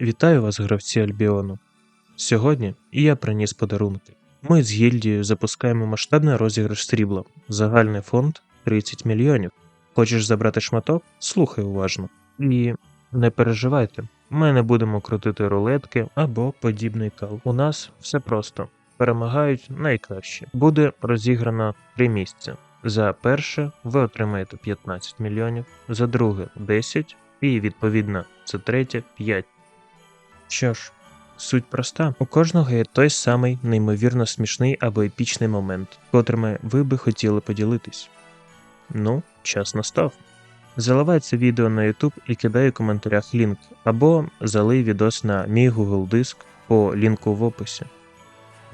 Вітаю вас, гравці Альбіону. Сьогодні і я приніс подарунки. Ми з гільдією запускаємо масштабний розіграш срібла. Загальний фонд 30 мільйонів. Хочеш забрати шматок? Слухай уважно. І не переживайте, ми не будемо крутити рулетки або подібний кал. У нас все просто. Перемагають найкращі. Буде розіграно три місця. За перше ви отримаєте 15 мільйонів, за друге 10 і відповідно за третє 5. Що ж, суть проста. У кожного є той самий неймовірно смішний або епічний момент, котрими ви би хотіли поділитись. Ну, час настав. Заливай це відео на YouTube і кидай у коментарях лінк, або залий відос на мій Google диск по лінку в описі.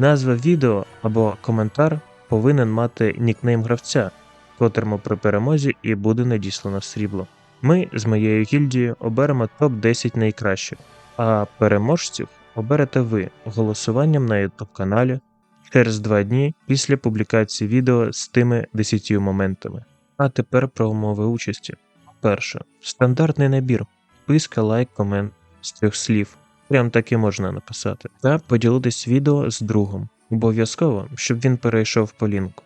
Назва відео або коментар повинен мати нікнейм гравця, котрому при перемозі і буде надіслано срібло. Ми з моєю гільдією оберемо топ-10 найкращих, а переможців оберете ви голосуванням на YouTube каналі через два дні після публікації відео з тими 10 моментами. А тепер про умови участі. Перше. Стандартний набір. Писка, лайк, комент з трьох слів. Прям і можна написати. Та поділитись відео з другом. Обов'язково, щоб він перейшов по лінку.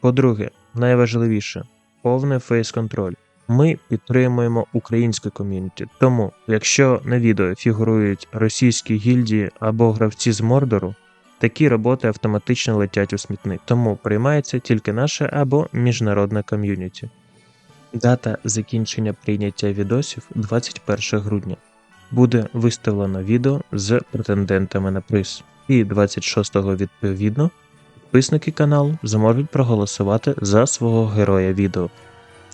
По-друге, найважливіше повний фейс-контроль. Ми підтримуємо українське ком'юніті, тому якщо на відео фігурують російські гільдії або гравці з Мордору, такі роботи автоматично летять у смітник, тому приймається тільки наше або міжнародне ком'юніті. Дата закінчення прийняття відосів 21 грудня. Буде виставлено відео з претендентами на приз, і 26-го відповідно підписники каналу зможуть проголосувати за свого героя відео.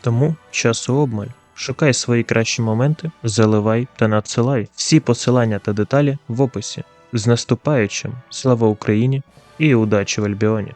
Тому часу обмаль. Шукай свої кращі моменти, заливай та надсилай. Всі посилання та деталі в описі. З наступаючим! Слава Україні і удачі в Альбіоні!